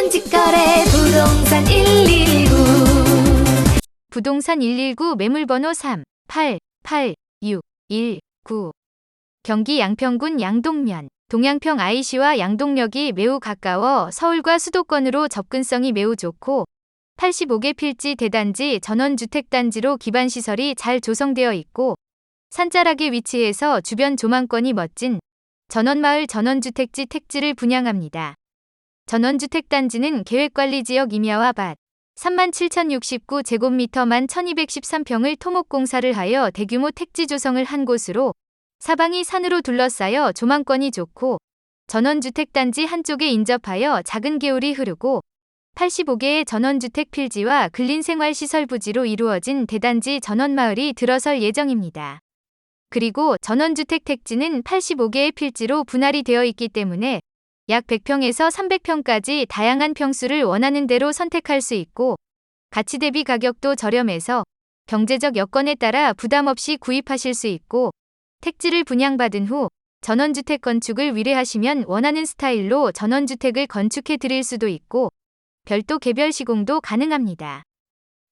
부동산 직거래 부동산 119 부동산 119 매물번호 3 8 8 6 1 9 경기 양평군 양동면. 동양평 IC와 양동역이 매우 가까워 서울과 수도권으로 접근성이 매우 좋고 85개 필지 대단지 전원주택단지로 기반시설이 잘 조성되어 있고 산자락에 위치해서 주변 조망권이 멋진 전원마을 전원주택지 택지를 분양합니다. 전원주택단지는 계획관리지역 임야와 밭 37,069제곱미터만 1213평을 토목공사를 하여 대규모 택지 조성을 한 곳으로 사방이 산으로 둘러싸여 조망권이 좋고 전원주택단지 한쪽에 인접하여 작은 개울이 흐르고 85개의 전원주택 필지와 근린생활시설 부지로 이루어진 대단지 전원마을이 들어설 예정입니다. 그리고 전원주택 택지는 85개의 필지로 분할이 되어 있기 때문에 약 100평에서 300평까지 다양한 평수를 원하는 대로 선택할 수 있고 가치 대비 가격도 저렴해서 경제적 여건에 따라 부담 없이 구입하실 수 있고 택지를 분양받은 후 전원주택 건축을 위례하시면 원하는 스타일로 전원주택을 건축해 드릴 수도 있고 별도 개별 시공도 가능합니다.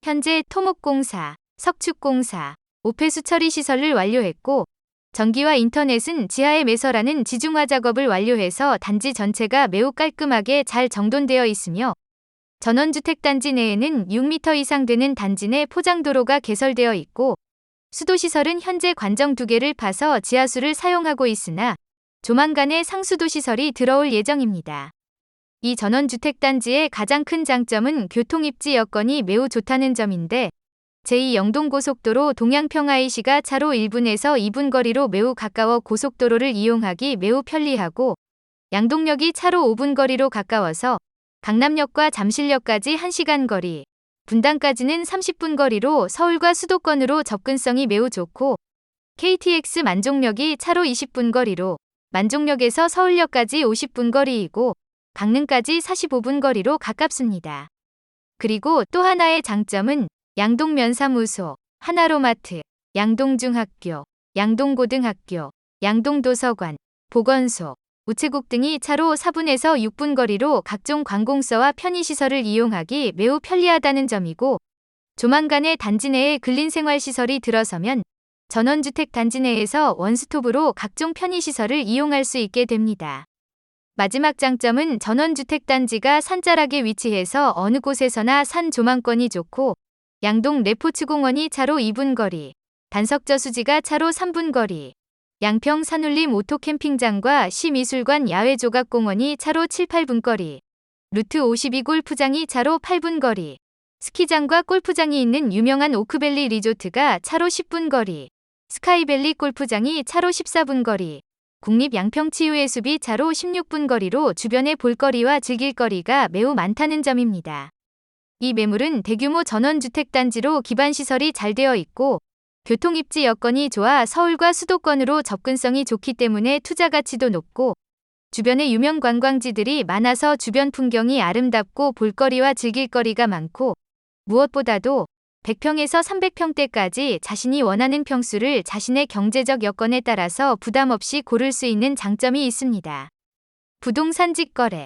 현재 토목공사, 석축공사, 오폐수 처리 시설을 완료했고 전기와 인터넷은 지하에 매설하는 지중화 작업을 완료해서 단지 전체가 매우 깔끔하게 잘 정돈되어 있으며 전원주택 단지 내에는 6m 이상 되는 단지 내 포장도로가 개설되어 있고 수도시설은 현재 관정 두 개를 파서 지하수를 사용하고 있으나 조만간에 상수도 시설이 들어올 예정입니다. 이 전원주택단지의 가장 큰 장점은 교통입지 여건이 매우 좋다는 점인데 제2 영동고속도로 동양평화이시가 차로 1분에서 2분 거리로 매우 가까워 고속도로를 이용하기 매우 편리하고 양동역이 차로 5분 거리로 가까워서 강남역과 잠실역까지 1시간 거리, 분당까지는 30분 거리로 서울과 수도권으로 접근성이 매우 좋고 KTX 만종역이 차로 20분 거리로 만종역에서 서울역까지 50분 거리이고 강릉까지 45분 거리로 가깝습니다. 그리고 또 하나의 장점은 양동면사무소, 하나로마트, 양동중학교, 양동고등학교, 양동도서관, 보건소, 우체국 등이 차로 4분에서 6분 거리로 각종 관공서와 편의시설을 이용하기 매우 편리하다는 점이고 조만간에 단지 내에 근린생활시설이 들어서면 전원주택 단지 내에서 원스톱으로 각종 편의시설을 이용할 수 있게 됩니다. 마지막 장점은 전원주택 단지가 산자락에 위치해서 어느 곳에서나 산 조망권이 좋고 양동 레포츠공원이 차로 2분 거리, 단석저수지가 차로 3분 거리, 양평 산울림 오토캠핑장과 시미술관 야외조각공원이 차로 7, 8분 거리, 루트 52 골프장이 차로 8분 거리, 스키장과 골프장이 있는 유명한 오크밸리 리조트가 차로 10분 거리, 스카이밸리 골프장이 차로 14분 거리, 국립 양평치유해숲이 차로 16분 거리로 주변의 볼거리와 즐길거리가 매우 많다는 점입니다. 이 매물은 대규모 전원주택단지로 기반시설이 잘 되어 있고 교통입지 여건이 좋아 서울과 수도권으로 접근성이 좋기 때문에 투자 가치도 높고 주변에 유명 관광지들이 많아서 주변 풍경이 아름답고 볼거리와 즐길거리가 많고 무엇보다도 100평에서 300평대까지 자신이 원하는 평수를 자신의 경제적 여건에 따라서 부담 없이 고를 수 있는 장점이 있습니다. 부동산 직거래,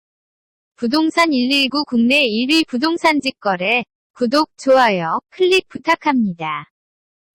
부동산 119 국내 1위 부동산 직 거래 구독, 좋아요, 클릭 부탁합니다.